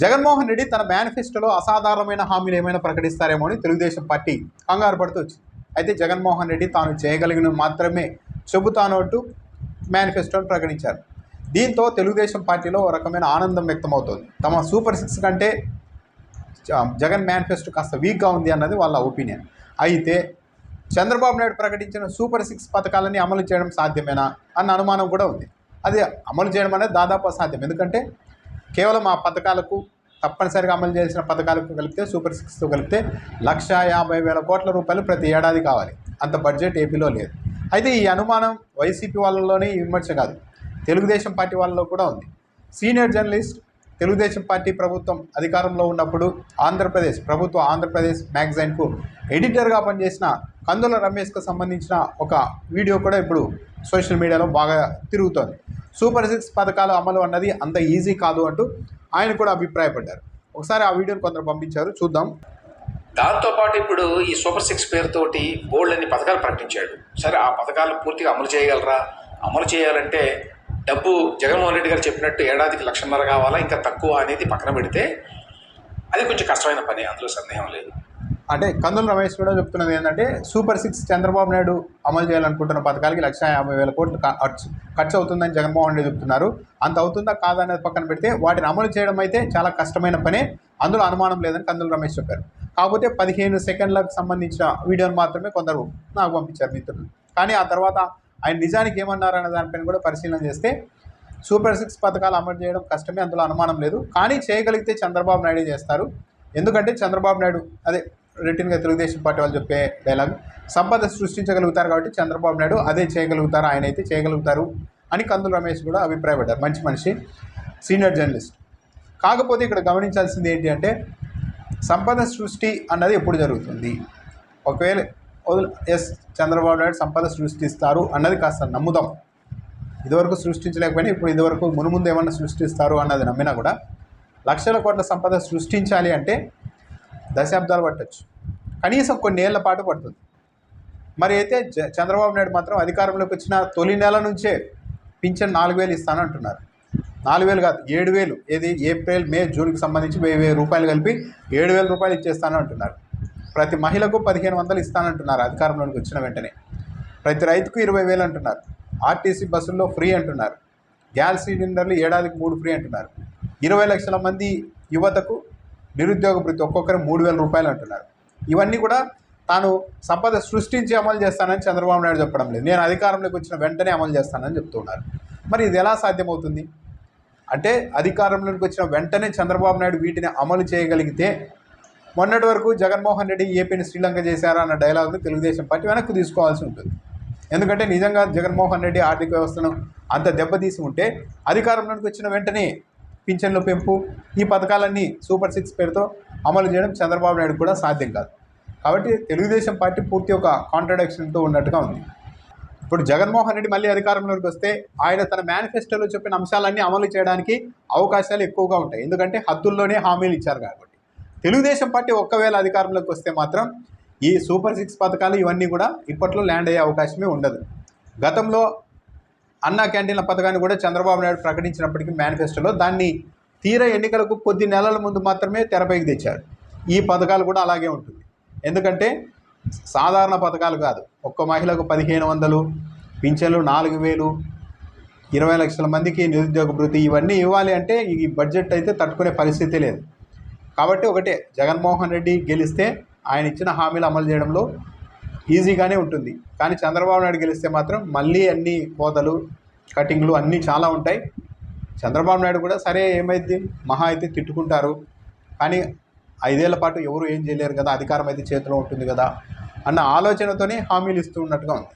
జగన్మోహన్ రెడ్డి తన మేనిఫెస్టోలో అసాధారణమైన హామీలు ఏమైనా ప్రకటిస్తారేమో అని తెలుగుదేశం పార్టీ కంగారు పడుతూ వచ్చింది. అయితే జగన్మోహన్ రెడ్డి తాను చేయగలిగిన మాత్రమే చెబుతాను మేనిఫెస్టోను ప్రకటించారు. దీంతో తెలుగుదేశం పార్టీలో ఒక రకమైన ఆనందం వ్యక్తమవుతోంది. తమ సూపర్ సిక్స్ కంటే జగన్ మేనిఫెస్టో కాస్త వీక్గా ఉంది అన్నది వాళ్ళ ఒపీనియన్. అయితే చంద్రబాబు నాయుడు ప్రకటించిన సూపర్ సిక్స్ పథకాలని అమలు చేయడం సాధ్యమేనా అన్న అనుమానం కూడా ఉంది. అది అమలు చేయడం అనేది దాదాపు అసాధ్యం. ఎందుకంటే కేవలం ఆ పథకాలకు తప్పనిసరిగా అమలు చేసిన పథకాలకు కలిపితే సూపర్ సిక్స్తో కలిపితే లక్ష యాభై వేల కోట్ల రూపాయలు ప్రతి ఏడాది కావాలి. అంత బడ్జెట్ ఏపీలో లేదు. అయితే ఈ అనుమానం వైసీపీ వాళ్ళలోనే విమర్శ కాదు. తెలుగుదేశం పార్టీ వాళ్ళలో కూడా ఉంది. సీనియర్ జర్నలిస్ట్ తెలుగుదేశం పార్టీ ప్రభుత్వం అధికారంలో ఉన్నప్పుడు ఆంధ్రప్రదేశ్ ప్రభుత్వ ఆంధ్రప్రదేశ్ మ్యాగజైన్కు ఎడిటర్గా పనిచేసిన కందుల రమేష్కు సంబంధించిన ఒక వీడియో కూడా ఇప్పుడు సోషల్ మీడియాలో బాగా తిరుగుతోంది. సూపర్ సిక్స్ పథకాల అమలు అన్నది అంత ఈజీ కాదు అంటూ ఆయన కూడా అభిప్రాయపడ్డారు. ఒకసారి ఆ వీడియోని కొందరు పంపించారు చూద్దాం. దాంతోపాటు ఇప్పుడు ఈ సూపర్ సిక్స్ పేరుతోటి బోల్డ్ అన్ని పథకాలు ప్రకటించాడు. సరే ఆ పథకాలు పూర్తిగా అమలు చేయగలరా? అమలు చేయాలంటే డబ్బు జగన్మోహన్ రెడ్డి గారు చెప్పినట్టు ఏడాదికి లక్షన్నర కావాలా ఇంకా తక్కువ అనేది పక్కన పెడితే అది కొంచెం కష్టమైన పని అందులో సందేహం లేదు. అంటే కందుల రమేష్ కూడా చెప్తున్నది ఏంటంటే సూపర్ సిక్స్ చంద్రబాబు నాయుడు అమలు చేయాలనుకుంటున్న పథకాలకి లక్ష యాభై వేల కోట్లు ఖర్చు ఖర్చు అవుతుందని జగన్మోహన్ రెడ్డి చెప్తున్నారు. అంత అవుతుందా కాదా అనేది పక్కన పెడితే వాటిని అమలు చేయడం అయితే చాలా కష్టమైన పనే అందులో అనుమానం లేదని కందుల రమేష్ చెప్పారు. కాకపోతే పదిహేను సెకండ్లకు సంబంధించిన వీడియోను మాత్రమే కొందరు నాకు పంపించారు మిత్రులు. కానీ ఆ తర్వాత ఆయన నిజానికి ఏమన్నారు దానిపైన కూడా పరిశీలన చేస్తే సూపర్ సిక్స్ పథకాలు అమలు చేయడం కష్టమే అందులో అనుమానం లేదు. కానీ చేయగలిగితే చంద్రబాబు నాయుడే చేస్తారు. ఎందుకంటే చంద్రబాబు నాయుడు అదే రిటర్న్గా తెలుగుదేశం పార్టీ వాళ్ళు చెప్పే డైలాగ్ సంపద సృష్టించగలుగుతారు కాబట్టి చంద్రబాబు నాయుడు అదే చేయగలుగుతారు ఆయన అయితే చేయగలుగుతారు అని కందుల రమేష్ కూడా అభిప్రాయపడ్డారు. మంచి మనిషి సీనియర్ జర్నలిస్ట్. కాకపోతే ఇక్కడ గమనించాల్సింది ఏంటి అంటే సంపద సృష్టి అన్నది ఎప్పుడు జరుగుతుంది? ఒకవేళ వదిలి ఎస్ చంద్రబాబు నాయుడు సంపద సృష్టిస్తారు అన్నది కాస్త నమ్ముదాం. ఇదివరకు సృష్టించలేకపోయినా ఇప్పుడు ఇదివరకు మునుముందు ఏమన్నా సృష్టిస్తారు అన్నది నమ్మినా కూడా లక్షల కోట్ల సంపద సృష్టించాలి అంటే దశాబ్దాలు పట్టచ్చు. కనీసం కొన్ని ఏళ్ళ పాటు పడుతుంది. మరి అయితే చంద్రబాబు నాయుడు మాత్రం అధికారంలోకి వచ్చిన తొలి నెల నుంచే పింఛన్ నాలుగు వేలు ఇస్తానంటున్నారు నాలుగు వేలు కాదు ఏడు వేలు. ఏది? ఏప్రిల్ మే జూన్కి సంబంధించి వెయ్యి వెయ్యి రూపాయలు కలిపి ఏడు వేల రూపాయలు ఇచ్చేస్తాను అంటున్నారు. ప్రతి మహిళకు పదిహేను వందలు ఇస్తానంటున్నారు అధికారంలోనికి వచ్చిన వెంటనే. ప్రతి రైతుకు ఇరవై వేలు అంటున్నారు. ఆర్టీసీ బస్సుల్లో ఫ్రీ అంటున్నారు. గ్యాస్ సిలిండర్లు ఏడాదికి మూడు ఫ్రీ అంటున్నారు. ఇరవై లక్షల మంది యువతకు నిరుద్యోగ ప్రతి ఒక్కొక్కరు మూడు వేల రూపాయలు అంటున్నారు. ఇవన్నీ కూడా తాను సంపద సృష్టించి అమలు చేస్తానని చంద్రబాబు నాయుడు చెప్పడం లేదు. నేను అధికారంలోకి వచ్చిన వెంటనే అమలు చేస్తానని చెప్తున్నారు. మరి ఇది ఎలా సాధ్యమవుతుంది? అంటే అధికారంలోకి వచ్చిన వెంటనే చంద్రబాబు నాయుడు వీటిని అమలు చేయగలిగితే మొన్నటి వరకు జగన్మోహన్ రెడ్డి ఏపీని శ్రీలంక చేశారా అన్న డైలాగ్ను తెలుగుదేశం పార్టీ వెనక్కి తీసుకోవాల్సి ఉంటుంది. ఎందుకంటే నిజంగా జగన్మోహన్ రెడ్డి ఆర్థిక వ్యవస్థను అంత దెబ్బతీసి ఉంటే అధికారంలోకి వచ్చిన వెంటనే పింఛన్ల పెంపు ఈ పథకాలన్నీ సూపర్ సిక్స్ పేరుతో అమలు చేయడం చంద్రబాబు నాయుడు కూడా సాధ్యం కాదు. కాబట్టి తెలుగుదేశం పార్టీ పూర్తి ఒక కాంట్రడక్షన్తో ఉన్నట్టుగా ఉంది. ఇప్పుడు జగన్మోహన్ రెడ్డి మళ్ళీ అధికారంలోకి వస్తే ఆయన తన మేనిఫెస్టోలో చెప్పిన అంశాలన్నీ అమలు చేయడానికి అవకాశాలు ఎక్కువగా ఉంటాయి. ఎందుకంటే హద్దుల్లోనే హామీలు ఇచ్చారు కాబట్టి. తెలుగుదేశం పార్టీ ఒక్కవేళ అధికారంలోకి వస్తే మాత్రం ఈ సూపర్ సిక్స్ పథకాలు ఇవన్నీ కూడా ఇప్పట్లో ల్యాండ్ అయ్యే అవకాశమే ఉండదు. గతంలో అన్నా క్యాంటీన్ల పథకాన్ని కూడా చంద్రబాబు నాయుడు ప్రకటించినప్పటికీ మేనిఫెస్టోలో దాన్ని తీర ఎన్నికలకు కొద్ది నెలల ముందు మాత్రమే తెరపైకి తెచ్చారు. ఈ పథకాలు కూడా అలాగే ఉంటుంది. ఎందుకంటే సాధారణ పథకాలు కాదు. ఒక్క మహిళకు పదిహేను వందలు పింఛన్లు నాలుగు వేలు ఇరవై లక్షల మందికి నిరుద్యోగ భృతి ఇవన్నీ ఇవ్వాలి అంటే ఈ బడ్జెట్ అయితే తట్టుకునే పరిస్థితి లేదు. కాబట్టి ఒకటే జగన్మోహన్ రెడ్డి గెలిస్తే ఆయన ఇచ్చిన హామీలు అమలు చేయడంలో ఈజీగానే ఉంటుంది. కానీ చంద్రబాబు నాయుడు గెలిస్తే మాత్రం మళ్ళీ అన్ని కోతలు కటింగ్లు అన్నీ చాలా ఉంటాయి. చంద్రబాబు నాయుడు కూడా సరే ఏమైంది మహా అయితే తిట్టుకుంటారు. కానీ ఐదేళ్ళ పాటు ఎవరు ఏం చేయలేరు కదా అధికారం అయితే చేతిలో ఉంటుంది కదా అన్న ఆలోచనతోనే హామీలు ఇస్తూ ఉన్నట్టుగా ఉంది.